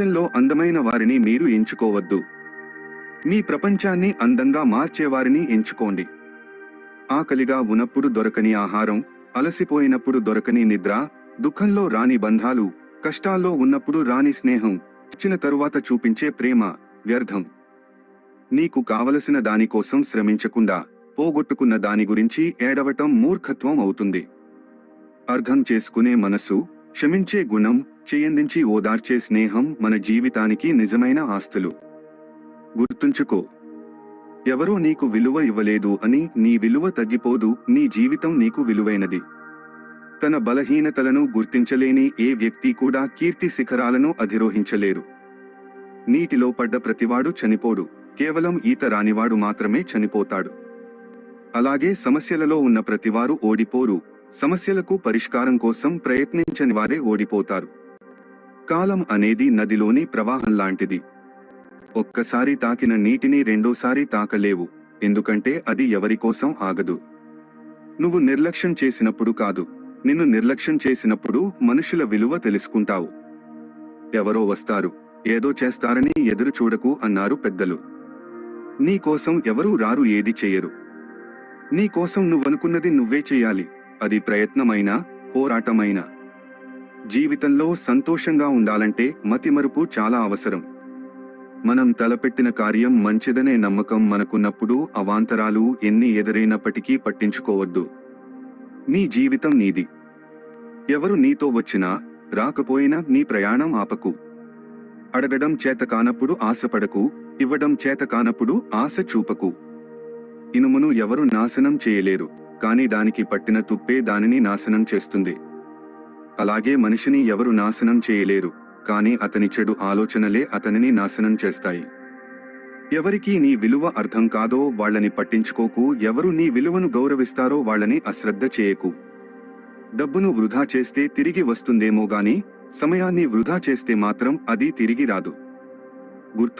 ప్రపంచంలో అందమైన వారిని మీరు ఎంచుకోవద్దు. మీ ప్రపంచాన్ని అందంగా మార్చేవారిని ఎంచుకోండి. ఆకలిగా ఉన్నప్పుడు దొరకని ఆహారం అలసిపోయినప్పుడు దొరకని నిద్ర దుఃఖంలో రాని బంధాలు కష్టాల్లో ఉన్నప్పుడు రాని స్నేహం ఇచ్చిన తరువాత చూపించే ప్రేమ వ్యర్థం. నీకు కావలసిన దానికోసం శ్రమించకుండా పోగొట్టుకున్న దాని గురించి ఏడవటం మూర్ఖత్వం అవుతుంది. అర్థం చేసుకునే మనసు క్షమించే గుణం చేయందించి ఓదార్చే స్నేహం మన జీవితానికి నిజమైన ఆస్తులు. గుర్తుంచుకో. ఎవరో నీకు విలువ ఇవ్వలేదు అని నీ విలువ తగ్గిపోదు నీ జీవితం నీకు విలువైనది. తన బలహీనతలను గుర్తించలేని ఏ వ్యక్తి కూడా కీర్తి శిఖరాలను అధిరోహించలేరు. నీటిలో పడ్డ ప్రతివాడు చనిపోడు కేవలం ఈత రానివాడు మాత్రమే చనిపోతాడు. అలాగే సమస్యలలో ఉన్న ప్రతివారు ఓడిపోరు సమస్యలకు పరిష్కారం కోసం ప్రయత్నించని వారే ఓడిపోతారు. కాలం అనేది నదిలోని ప్రవాహం లాంటిది. ఒక్కసారి తాకిన నీటిని రెండోసారి తాకలేవు ఎందుకంటే అది ఎవరికోసం ఆగదు. నువ్వు నిర్లక్ష్యం చేసినప్పుడు కాదు నిన్ను నిర్లక్ష్యం చేసినప్పుడు మనుషుల విలువ తెలుసుకుంటావు. ఎవరో వస్తారు ఏదో చేస్తారని ఎదురు చూడకు అన్నారు పెద్దలు. నీ కోసం ఎవరూ రారు ఏది చెయ్యరు నీ కోసం నువ్వనుకున్నది నువ్వే చేయాలి అది ప్రయత్నమైనా పోరాటమైనా. జీవితంలో సంతోషంగా ఉండాలంటే మతిమరుపు చాలా అవసరం. మనం తలపెట్టిన కార్యం మంచిదనే నమ్మకం మనకున్నప్పుడు అవాంతరాలు ఎన్ని ఎదురైనప్పటికీ పట్టించుకోవద్దు. నీ జీవితం నీది. ఎవరు నీతో వచ్చినా రాకపోయినా నీ ప్రయాణం ఆపకు. అడగడం చేత కానప్పుడు ఆశపడకు ఇవ్వడం చేత కానప్పుడు ఆశ చూపకు. ఇనుమును ఎవరు నాశనం చేయలేరు కాని దానికి పట్టిన తుప్పే దానిని నాశనం చేస్తుంది. అలాగే మనిషిని ఎవరు నాశనం చేయలేరు కాని అతని చెడు ఆలోచనలే అతనిని నాశనం చేస్తాయి. ఎవరికి నీ విలువ అర్థం కాదో వాళ్ళని పట్టించుకోకు ఎవరు నీ విలువను గౌరవిస్తారో వాళ్ళని అశ్రద్ధ చేయకు. డబ్బును వృధా చేస్తే తిరిగి వస్తుందేమో గాని సమయాన్ని వృధా చేస్తే మాత్రం అది తిరిగి రాదు. గుర్తు